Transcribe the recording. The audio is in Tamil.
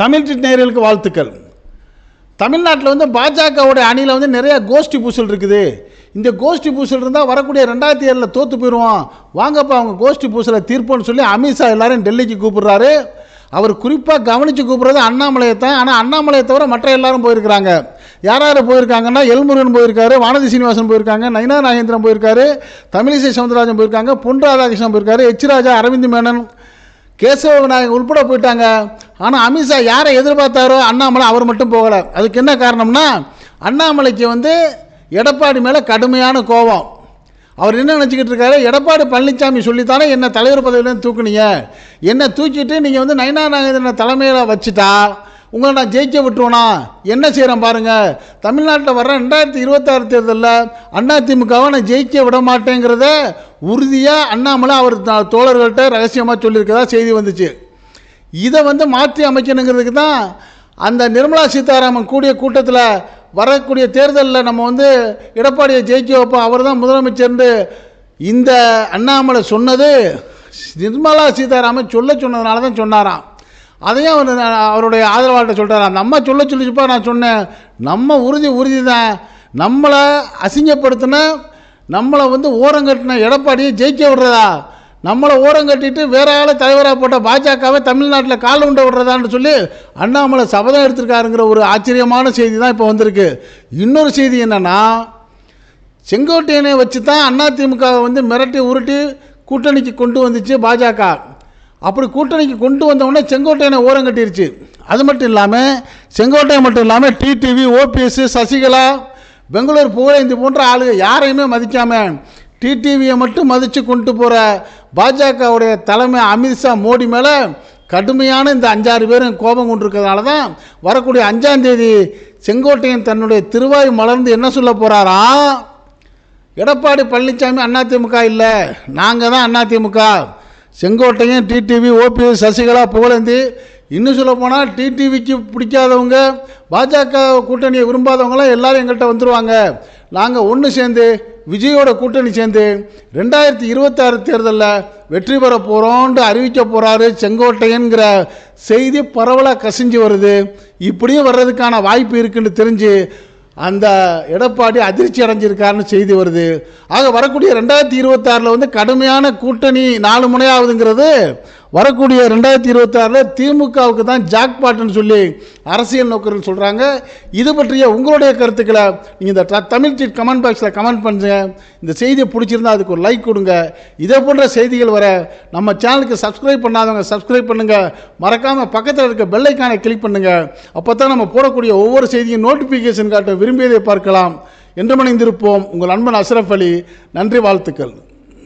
தமிழ் நேர்களுக்கு வாழ்த்துக்கள். தமிழ்நாட்டில் வந்து பாஜகவுடைய அணியில் வந்து நிறைய கோஷ்டி பூசல் இருக்குது. இந்த கோஷ்டி பூசல் இருந்தால் வரக்கூடிய ரெண்டாயிரத்தி ஏழில் தோற்று போயிடுவோம் வாங்கப்பா அவங்க கோஷ்டி பூசலை தீர்ப்போன்னு சொல்லி அமித்ஷா எல்லாரும் டெல்லிக்கு கூப்பிடுறாரு. அவர் குறிப்பாக கவனித்து கூப்பிட்றது அண்ணாமலையை தான். ஆனால் அண்ணாமலையை தவிர மற்ற எல்லாரும் போயிருக்கிறாங்க. யார் யார் போயிருக்காங்கன்னா எல்முருகன் போயிருக்காரு வானதி சீனிவாசன் போயிருக்காங்க நயினா நாகேந்திரன் போயிருக்காரு தமிழிசை சவுந்தரராஜன் போயிருக்காங்க பொன் ராதாகிருஷ்ணன் போயிருக்காரு எச் ராஜா அரவிந்த் மேனன் கேசவ விநாயகன் உள்பட போயிட்டாங்க. ஆனால் அமித்ஷா யாரை எதிர்பார்த்தாரோ அண்ணாமலை அவர் மட்டும் போகலை. அதுக்கு என்ன காரணம்னா அண்ணாமலைக்கு வந்து எடப்பாடி மேலே கடுமையான கோபம். அவர் என்ன நினச்சிக்கிட்டு இருக்காரு? எடப்பாடி பழனிசாமி சொல்லித்தானே என்ன தலைவர் பதவியிலேருந்து தூக்குனீங்க. என்னை தூக்கிட்டு நீங்கள் வந்து நயனா நாகேந்திரனை தலைமையில் வச்சுட்டா உங்களை நான் ஜெயிக்க விட்டுருவேனா? என்ன செய்கிறேன் பாருங்கள் தமிழ்நாட்டில் வர ரெண்டாயிரத்தி இருபத்தாறு தேர்தலில் அதிமுகவை நான் ஜெயிக்க விட மாட்டேங்கிறத உறுதியாக அண்ணாமலை அவர் த- தோழர்கள்ட்ட ரகசியமாக சொல்லியிருக்கதா செய்தி வந்துச்சு. இதை வந்து மாற்றி அமைக்கணுங்கிறதுக்கு தான் அந்த நிர்மலா சீதாராமன் கூடிய கூட்டத்தில் வரக்கூடிய தேர்தலில் நம்ம வந்து எடப்பாடியை ஜெயிக்க வைப்போம். அவர் தான் முதலமைச்சர்னு இந்த அண்ணாமலை சொன்னது நிர்மலா சீதாராமன் சொல்ல சொன்னதுனால தான் சொன்னாராம். அதையும் அவர் அவருடைய ஆதரவாளர்கிட்ட சொல்கிறார் அந்த அம்மா சொல்ல சொல்லிச்சுப்பா நான் சொன்னேன். நம்ம உறுதி உறுதி தான். நம்மளை அசிங்கப்படுத்தின நம்மளை வந்து ஓரங்கட்டின எடப்பாடியை ஜெயிக்க விடுறதா? நம்மளை ஓரம் கட்டிட்டு வேற ஆளை தலைவராக போட்ட பாஜகவை தமிழ்நாட்டில் கால் உண்ட விடுறதான்னு சொல்லி அண்ணாமலை சபதம் எடுத்திருக்காருங்கிற ஒரு ஆச்சரியமான செய்தி தான் இப்போ வந்திருக்கு. இன்னொரு செய்தி என்னென்னா செங்கோட்டையனை வச்சு தான் அதிமுகவை வந்து மிரட்டி உருட்டி கூட்டணிக்கு கொண்டு வந்துச்சு பாஜக. அப்படி கூட்டணிக்கு கொண்டு வந்தவுடனே செங்கோட்டையனை ஓரம் கட்டிருச்சு. அது மட்டும் இல்லாமல் செங்கோட்டையன் மட்டும் இல்லாமல் டிடிவி ஓபிஎஸ் சசிகலா பெங்களூர் புகழேந்தி போன்ற ஆளுங்க யாரையுமே மதிக்காமல் டிடிவியை மட்டும் மதித்து கொண்டு போகிற பாஜகவுடைய தலைமை அமித்ஷா மோடி மேலே கடுமையான இந்த அஞ்சாறு பேரும் கோபம் கொண்டிருக்கிறதுனால தான் வரக்கூடிய அஞ்சாந்தேதி செங்கோட்டையன் தன்னுடைய திருவாய் மலர்ந்து என்ன சொல்ல போகிறாராம் எடப்பாடி பழனிசாமி அதிமுக இல்லை. நாங்கள் தான் அதிமுக செங்கோட்டையன் டிடிவி ஓபிஎஸ் சசிகலா புகழேந்தி. இன்னும் சொல்ல போனால் டிடிவிக்கு பிடிக்காதவங்க பாஜக கூட்டணியை விரும்பாதவங்களாம் எல்லோரும் எங்கள்கிட்ட வந்துடுவாங்க நாங்கள் ஒன்று சேர்ந்து விஜயோட கூட்டணி சேர்ந்து ரெண்டாயிரத்தி இருபத்தாறு தேர்தலில் வெற்றி பெற போகிறோன்ட்டு அறிவிக்க போகிறாரு செங்கோட்டையன்கிற செய்தி பரவலாக கசிஞ்சு வருது. இப்படியும் வர்றதுக்கான வாய்ப்பு இருக்குன்னு தெரிஞ்சு அந்த எடப்பாடி அதிர்ச்சி அடைஞ்சிருக்காருன்னு செய்தி வருது. ஆக வரக்கூடிய ரெண்டாயிரத்தி இருபத்தாறில் வந்து கடுமையான கூட்டணி நாலு முனையாகுதுங்கிறது வரக்கூடிய ரெண்டாயிரத்தி இருபத்தாறில் திமுகவுக்கு தான் ஜாக்பாட்னு சொல்லி அரசியல் நோக்கர்கள் சொல்கிறாங்க இது பற்றிய உங்களுடைய கருத்துக்களை நீங்கள் இந்த த- தமிழ் சீட் கமெண்ட் பாக்ஸில் கமெண்ட் பண்ணுங்க. இந்த செய்தியை பிடிச்சிருந்தா அதுக்கு ஒரு லைக் கொடுங்க. இதே போன்ற செய்திகள் வர நம்ம சேனலுக்கு சப்ஸ்கிரைப் பண்ணாதவங்க சப்ஸ்கிரைப் பண்ணுங்கள் மறக்காமல் பக்கத்தில் இருக்க பெல்லைக்கானை கிளிக் பண்ணுங்கள் அப்போ தான் நம்ம போடக்கூடிய ஒவ்வொரு செய்தியும் நோட்டிஃபிகேஷன் காட்ட விரும்பியதை பார்க்கலாம். என்று மணிந்திருப்போம் உங்கள் அன்பன் அஸ்ரஃப் அலி. நன்றி வாழ்த்துக்கள்.